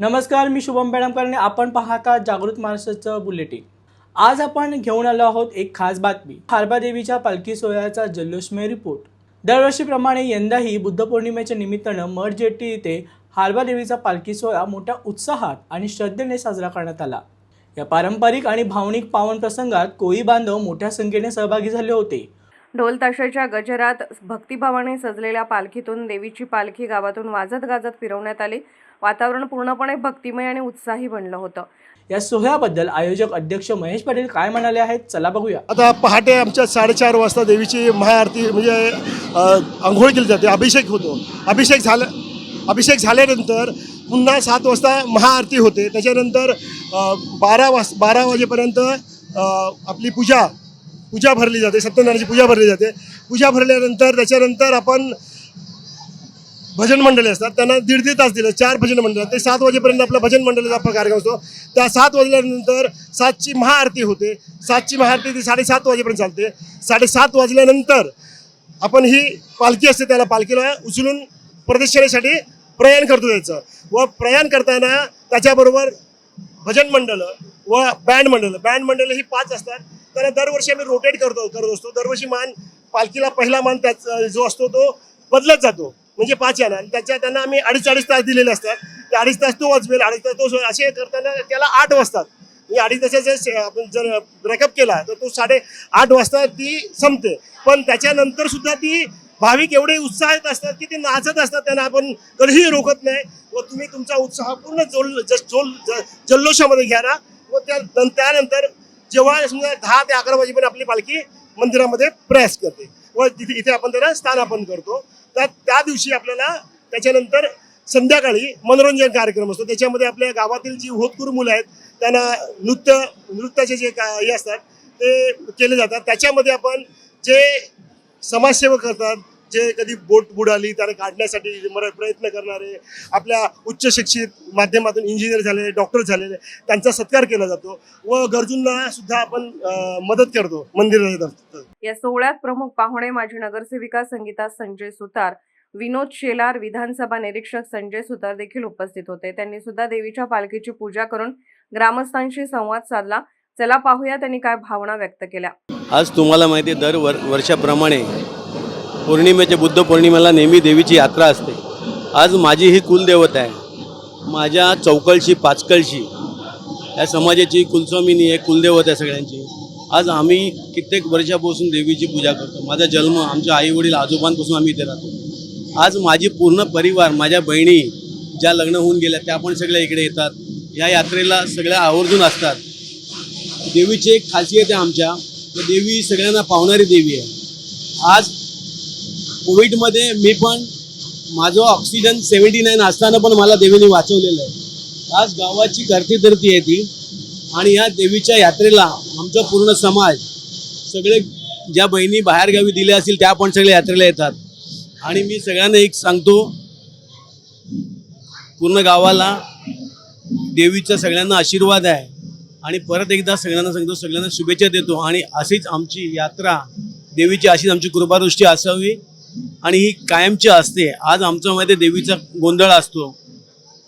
नमस्कार मी शुभम बेडमकर आणि आपण पाहता जागृत महाराष्ट्राचं बुलेटिन. आज आपण घेऊन आलो आहोत एक खास बातमी. हारबा देवीच्या पालखी सोहळ्याचा जल्लोषमय रिपोर्ट दरवर्षीप्रमाणे यंदाही बुद्ध पौर्णिमेच्या निमित्तानं मठ जेट्टी इथे हारबा देवीचा पालखी सोहळा मोठ्या उत्साहात आणि श्रद्धेने साजरा करण्यात आला. या पारंपरिक आणि भावनिक पावन प्रसंगात कोळी बांधव मोठ्या संख्येने सहभागी झाले होते. ढोल ताशाच्या गजरात भक्तिभावाने सजलेल्या पालखीतून देवीची पालखी गावातून वाजत गाजत फिरवण्यात आली. वातावरण पूर्णपणे भक्तिमय आणि उत्साही बनलं होतं. या सोहळ्याबद्दल आयोजक अध्यक्ष महेश पाटील काय म्हणाले आहेत चला बघूया. आता पहाटे आमच्या साडेचार वाजता देवीची महाआरती म्हणजे आंघोळ केली जाते अभिषेक होतो. अभिषेक झाला अभिषेक झाल्यानंतर पुन्हा सात वाजता महाआरती होते. त्याच्यानंतर बारा वाज बारा वाजेपर्यंत आपली पूजा पूजा भरली जाते सत्यनारायणाची पूजा भरली जाते. पूजा भरल्यानंतर त्याच्यानंतर आपण भजन मंडळी असतात त्यांना दीड दीड तास दिलं चार भजन मंडळ ते सात वाजेपर्यंत आपला भजन मंडळाचा आपला कार्यक्रम असतो. त्या सात वाजल्यानंतर सातची महाआरती होते. सातची महाआरती ती साडेसात वाजेपर्यंत चालते. साडेसात वाजल्यानंतर आपण ही पालखी असते त्याला पालखीला उचलून प्रदक्षिणेसाठी प्रयाण करतो त्याचं. व प्रयाण करताना त्याच्याबरोबर भजन मंडळ व बँड मंडळ. बँड मंडळ ही पाच असतात. त्यांना दरवर्षी आम्ही रोटेट करतो करत असतो. दरवर्षी मान पालखीला पहिला मान त्याच जो असतो तो बदलत जातो. म्हणजे पाच येणार आणि त्याच्या त्यांना आम्ही अडीच अडीच तास दिलेले असतात. ते अडीच तास तो वाजवेल अडीच तास तो सो- असे करताना त्याला आठ वाजतात. म्हणजे अडीच तासाचा आपण जर ब्रेकअप केला तर तो साडे आठ वाजता ती संपते. पण त्याच्यानंतर सुद्धा ती भाविक एवढे उत्साहित असतात की ते नाचत असतात त्यांना आपण कधीही रोखत नाही. व तुम्ही तुमचा उत्साह पूर्ण जोल ज- जोल जल्लोषामध्ये घ्या ना. व त्या त्यानंतर जेव्हा समजा दहा ते अकरा वाजेपर्यंत आपली पालखी मंदिरामध्ये प्रयास करते. व तिथे इथे आपण त्याला स्थानापन करतो. तर त्या दिवशी आपल्याला त्याच्यानंतर संध्याकाळी मनोरंजन कार्यक्रम असतो. त्याच्यामध्ये आपल्या गावातील जी होतकरू मुलं आहेत त्यांना नृत्य नृत्याचे जे का हे असतात ते केले जातात. त्याच्यामध्ये आपण जे समाजसेवक करतात जे कधी बोट बुडाली त्याला काढण्यासाठी मर- प्रयत्न करणारे आपल्या उच्च शिक्षित माध्यमातून इंजिनियर झालेले डॉक्टर झालेले त्यांचा सत्कार केला जातो व गरजूंना सुद्धा आपण मदत करतो मंदिरात या सोहळ्यात प्रमुख पाहुणे माजी नगरसेविका संगीता संजय सुतार विनोद शेलार विधानसभा निरीक्षक संजय सुतार देखील उपस्थित होते. त्यांनी सुद्धा देवीच्या पालखीची पूजा करून ग्रामस्थांशी संवाद साधला. चला पाहूया त्यांनी काय भावना व्यक्त केल्या. आज तुम्हाला माहिती आहे दर वर वर्षाप्रमाणे पौर्णिमेच्या बुद्ध पौर्णिमेला नेहमी देवीची यात्रा असते. आज माझी ही कुलदेवता आहे. माझ्या चौकळशी पाचकळशी या समाजाची कुलस्वामिनी आहे कुलदेवता आहे सगळ्यांची. आज आम्ही कित्येक वर्षापासून देवीची पूजा करतो. माझा जन्म आमच्या आईवडील आजोबांपासून आम्ही इथे राहतो. आज माझी पूर्ण परिवार माझ्या बहिणी ज्या लग्न होऊन गेल्या त्या पण सगळ्या इकडे येतात. या यात्रेला सगळ्या आवर्जून असतात. देवीची एक खासियत आहे आमच्या तर देवी सगळ्यांना पावणारी देवी आहे. आज कोविडमध्ये मी पण माझं ऑक्सिजन सेवन्टी नाईन असताना पण मला देवीने वाचवलेलं आहे. आज गावाची करती धरती आहे ती. आणि या देवीच्या यात्रेला आमचा पूर्ण समाज सगळे ज्या बहिणी बाहेरगावी दिल्या असतील त्या पण सगळ्या यात्रेला येतात. आणि मी सगळ्यांना एक सांगतो पूर्ण गावाला देवीचा सगळ्यांना आशीर्वाद आहे. आणि परत एकदा सगळ्यांना सांगतो सगळ्यांना शुभेच्छा देतो. आणि अशीच आमची यात्रा देवीची अशीच आमची कृपादृष्टी असावी. आणि ही कायमची असते. आज आमच्यामध्ये देवीचा गोंधळ असतो.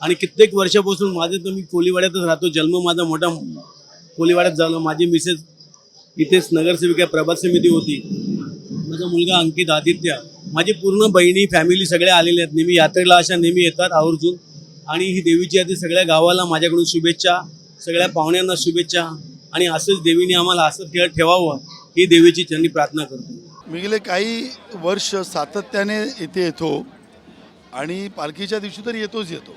आणि कित्येक वर्षापासून माझं तर मी कोलीवाड्यातच राहतो. जन्म माझा मोठा कोलीवाड्यात झाला. माझी मिसेस इथेच नगरसेविका प्रभात समिती होती. माझा मुलगा अंकित आदित्य. माझी पूर्ण बहिणी फॅमिली सगळ्या आलेल्या आहेत. नेहमी यात्रेला अशा नेहमी येतात आवर्जून. आणि ही देवीची यात्रा सगळ्या गावाला माझ्याकडून शुभेच्छा सगळ्या पाहुण्यांना शुभेच्छा. आणि असंच देवीने आम्हाला असं खेळ ठेवावं ही देवीची त्यांनी प्रार्थना करतो. मी गेले काही वर्ष सातत्याने इथे येतो. आणि पालखीच्या दिवशी तर येतोच येतो.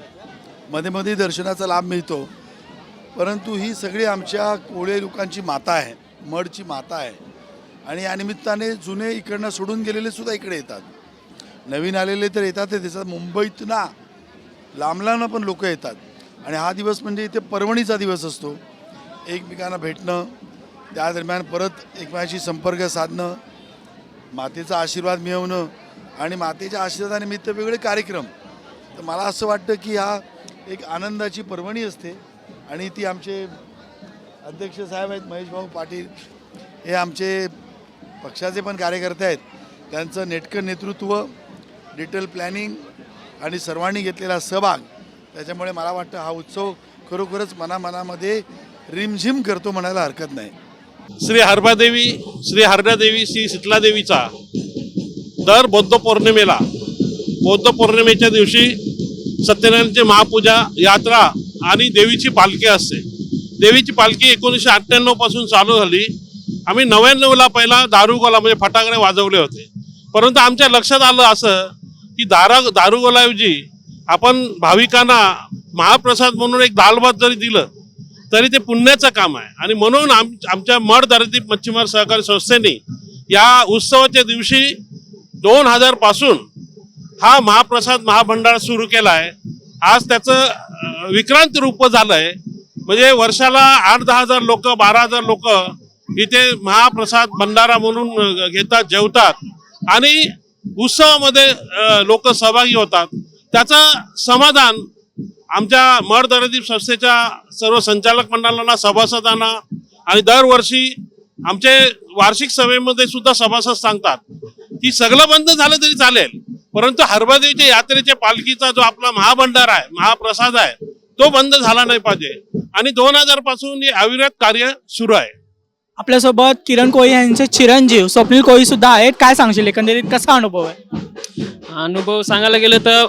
मध्ये मध्ये दर्शनाचा लाभ मिळतो. परंतु ही सगळी आमच्या कोळे लोकांची माता आहे मडची माता आहे. आणि या निमित्ताने जुने इकडनं सोडून गेलेले सुद्धा इकडे येतात. नवीन आलेले तर येतात त्याच्यात मुंबईतना लांब पण लोक येतात. आणि हा दिवस म्हणजे इथे पर्वणीचा दिवस असतो. एकमेकांना भेटणं त्या दरम्यान परत एकमेकांशी संपर्क साधणं मातेचा आशीर्वाद मिळवणं आणि मातेच्या आशीर्वादानिमित्त वेगळे कार्यक्रम. तर मला असं वाटतं की हा एक आनंदाची पर्वणी असते. आणि ती आमचे अध्यक्ष साहेब आहेत महेशभाऊ पाटील. हे आमचे पक्षाचे पण कार्यकर्ते आहेत. त्यांचं नेटकं नेतृत्व डिटेल प्लॅनिंग आणि सर्वांनी घेतलेला सहभाग त्याच्यामुळे मला वाटतं हा उत्सव खरोखरच मनामनामध्ये रिमझिम करतो म्हणायला हरकत नाही. श्री हरबादेवी श्री हरणादेवी श्री शीतलादेवीचा दर बौद्ध पौर्णिमेला बौद्ध पौर्णिमेच्या दिवशी सत्यनारायणची महापूजा यात्रा आणि देवीची पालखी असते. देवीची पालखी एकोणीसशे अठ्ठ्याण्णवपासून चालू झाली. आम्ही नव्याण्णवला पहिला दारुगोला म्हणजे फटाकडे वाजवले होते. परंतु आमच्या लक्षात आलं असं की दारा दारुगोलाऐवजी आपण भाविकांना महाप्रसाद म्हणून एक दाल भात जरी दिलं तरी ते पुण्याचं काम आहे. आणि म्हणून आम आमच्या मड दरदीप मच्छीमार सहकारी संस्थेने या उत्सवाच्या दिवशी दोन हजारपासून हा महाप्रसाद महाभंडार सुरू केला आहे आज त्याचं विक्रांत रूप झालं आहे म्हणजे वर्षाला आठ दहा हजार लोक बारा हजार लोक इथे महाप्रसाद भंडारा म्हणून घेतात जेवतात. आणि उत्सवामध्ये लोक सहभागी होतात. त्याचं समाधान आमच्या मर दरदीप संस्थेच्या सर्व संचालक मंडळांना सभासदांना आणि दरवर्षी आमचे वार्षिक सभेमध्ये सुद्धा सभासद सांगतात. की सगळं बंद झालं तरी चालेल. परंतु हरबादेवीच्या यात्रेच्या पालखीचा जो आपला महाभंडार आहे महाप्रसाद आहे तो बंद झाला नाही पाहिजे. आणि दोन हजारपासून हे अविरत कार्य सुरू आहे. आपल्यासोबत किरण कोळी यांचे चिरंजीव स्वप्नील कोळी सुद्धा आहेत. काय सांगशील? एकंदरीत कसा अनुभव आहे? अनुभव सांगायला गेलं तर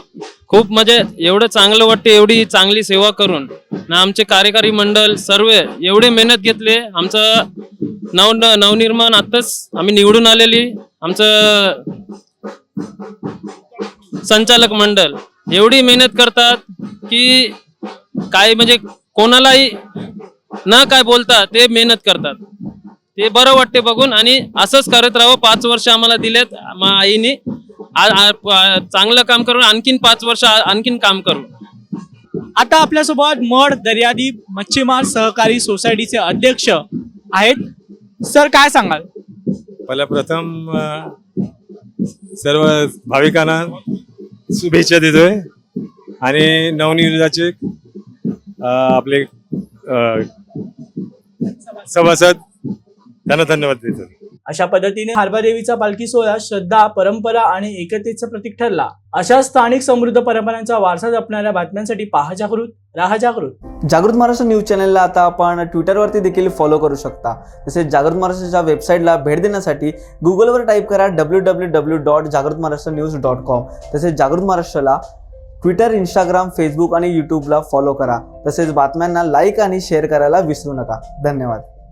खूप म्हणजे एवढं चांगलं वाटते एवढी चांगली सेवा करून. ना आमचे कार्यकारी मंडळ सर्व एवढे मेहनत घेतले. आमचं नव नवनिर्माण आत्ताच आम्ही निवडून आलेली. आमचं संचालक मंडळ एवढी मेहनत करतात की काय म्हणजे कोणालाही न काय बोलता ते मेहनत करतात. ते बरं वाटते बघून आणि असंच करत राहावं. पाच वर्ष आम्हाला दिलेत मा आईने. चांगलं काम करून आणखीन पाच वर्ष आणखीन काम करू आता आपल्यासोबत मड दर्यादीप मच्छीमार सहकारी सोसायटीचे अध्यक्ष आहेत. सर काय सांगाल? पहिला प्रथम सर्व भाविकांना शुभेच्छा देतोय. आणि नवनिर्जाचे आपले सभासद त्यांना धन्यवाद देतो अशा पद्धतीने हारबादेवीचा पालखी सोहळा श्रद्धा परंपरा आणि एकतेचं प्रतीक ठरला. अशा स्थानिक समृद्ध परंपरांचा वारसा जपणाऱ्या बातम्यांसाठी पहा जागृत राहा जागृत. जागृत महाराष्ट्र न्यूज चॅनलला आता आपण ट्विटरवरती देखील फॉलो करू शकता. तसेच जागृत महाराष्ट्राच्या वेबसाईटला भेट देण्यासाठी गुगलवर टाईप करा डब्ल्यू डब्ल्यू डब्ल्यू डॉट जागृत महाराष्ट्र न्यूज डॉट कॉम तसेच जागृत महाराष्ट्राला ट्विटर इंस्टाग्राम फेसबुक आणि यूट्यूबला फॉलो करा. तसेच बातम्यांना लाईक आणि शेअर करायला विसरू नका. धन्यवाद.